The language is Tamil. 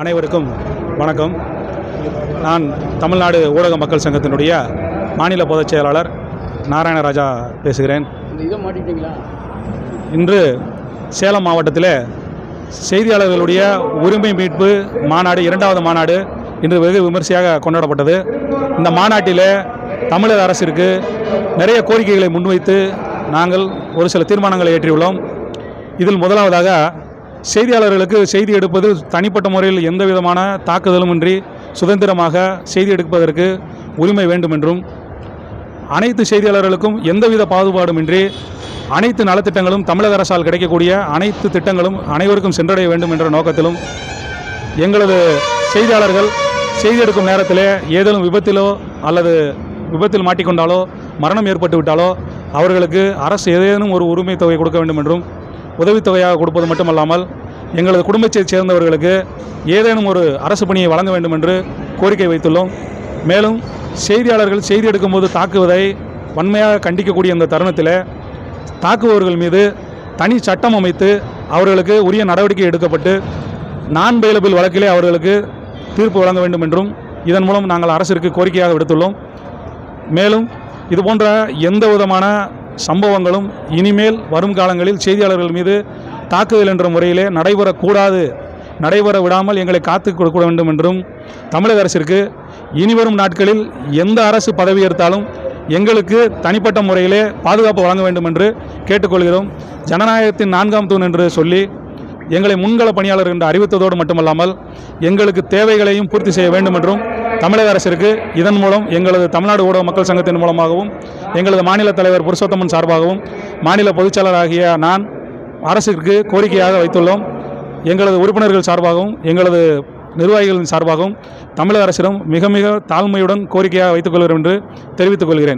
அனைவருக்கும் வணக்கம். நான் தமிழ்நாடு ஊடக மக்கள் சங்கத்தினுடைய மாநில பொதுச் செயலாளர் நாராயணராஜா பேசுகிறேன். இன்று சேலம் மாவட்டத்தில் செய்தியாளர்களுடைய உரிமை மீட்பு மாநாடு இரண்டாவது மாநாடு இன்று வெகு விமர்சையாக கொண்டாடப்பட்டது. இந்த மாநாட்டில் தமிழக அரசிற்கு நிறைய கோரிக்கைகளை முன்வைத்து நாங்கள் ஒரு சில தீர்மானங்களை ஏற்றியுள்ளோம். இதில் முதலாவதாக செய்தியாளர்களுக்கு செய்தி எடுப்பது தனிப்பட்ட முறையில் எந்த விதமான தாக்குதலுமின்றி சுதந்திரமாக செய்தி எடுப்பதற்கு உரிமை வேண்டும் என்றும் அனைத்து செய்தியாளர்களுக்கும் எந்தவித பாகுபாடுமின்றி அனைத்து நலத்திட்டங்களும் தமிழக அரசால் கிடைக்கக்கூடிய அனைத்து திட்டங்களும் அனைவருக்கும் சென்றடைய வேண்டும் என்ற நோக்கத்திலும் எங்களது செய்தியாளர்கள் செய்தி எடுக்கும் நேரத்தில் ஏதேனும் விபத்திலோ அல்லது விபத்தில் மாட்டிக்கொண்டாலோ மரணம் ஏற்பட்டு விட்டாலோ அவர்களுக்கு அரசு ஏதேனும் ஒரு உரிமை தொகை கொடுக்க வேண்டும் என்றும் உதவித்தொகையாக கொடுப்பது மட்டுமல்லாமல் எங்களது குடும்பத்தைச் சேர்ந்தவர்களுக்கு ஏதேனும் ஒரு அரசு பணியை வழங்க வேண்டும் என்று கோரிக்கை வைத்துள்ளோம். மேலும் செய்தியாளர்கள் செய்தி எடுக்கும்போது தாக்குவதை வன்மையாக கண்டிக்கக்கூடிய இந்த தருணத்தில் தாக்குபவர்கள் மீது தனி சட்டம் அமைத்து அவர்களுக்கு உரிய நடவடிக்கை எடுக்கப்பட்டு நான் பெயிலபிள் வழக்கிலே அவர்களுக்கு தீர்ப்பு வழங்க வேண்டும் என்றும் இதன் மூலம் நாங்கள் அரசிற்கு கோரிக்கையாக விடுத்துள்ளோம். மேலும் இதுபோன்ற எந்த விதமான சம்பவங்களும் இனிமேல் வரும் காலங்களில் செய்தியாளர்கள் மீது தாக்குதல் என்ற முறையிலே நடைபெறக்கூடாது. நடைபெற விடாமல் எங்களை காத்து கொடுக்க வேண்டும் என்றும் தமிழக அரசிற்கு இனிவரும் நாட்களில் எந்த அரசு பதவி ஏற்றாலும் எங்களுக்கு தனிப்பட்ட முறையிலே பாதுகாப்பு வழங்க வேண்டும் என்று கேட்டுக்கொள்கிறோம். ஜனநாயகத்தின் நான்காம் தூண் என்று சொல்லி எங்களை முன்கள பணியாளர் என்று அறிவித்ததோடு மட்டுமல்லாமல் எங்களுக்கு தேவைகளையும் பூர்த்தி செய்ய வேண்டும் என்றும் தமிழக அரசிற்கு இதன் மூலம் எங்களது தமிழ்நாடு ஊடக மக்கள் சங்கத்தின் மூலமாகவும் எங்களது மாநில தலைவர் புருஷோத்தமன் சார்பாகவும் மாநில பொதுச்செயலராகிய நான் அரசிற்கு கோரிக்கையாக வைத்துள்ளோம். எங்களது உறுப்பினர்கள் சார்பாகவும் எங்களது நிர்வாகிகளின் சார்பாகவும் தமிழக அரசிடம் மிக மிக தாழ்மையுடன் கோரிக்கையாக வைத்துக்கொள்கிறோம் என்று தெரிவித்துக் கொள்கிறேன்.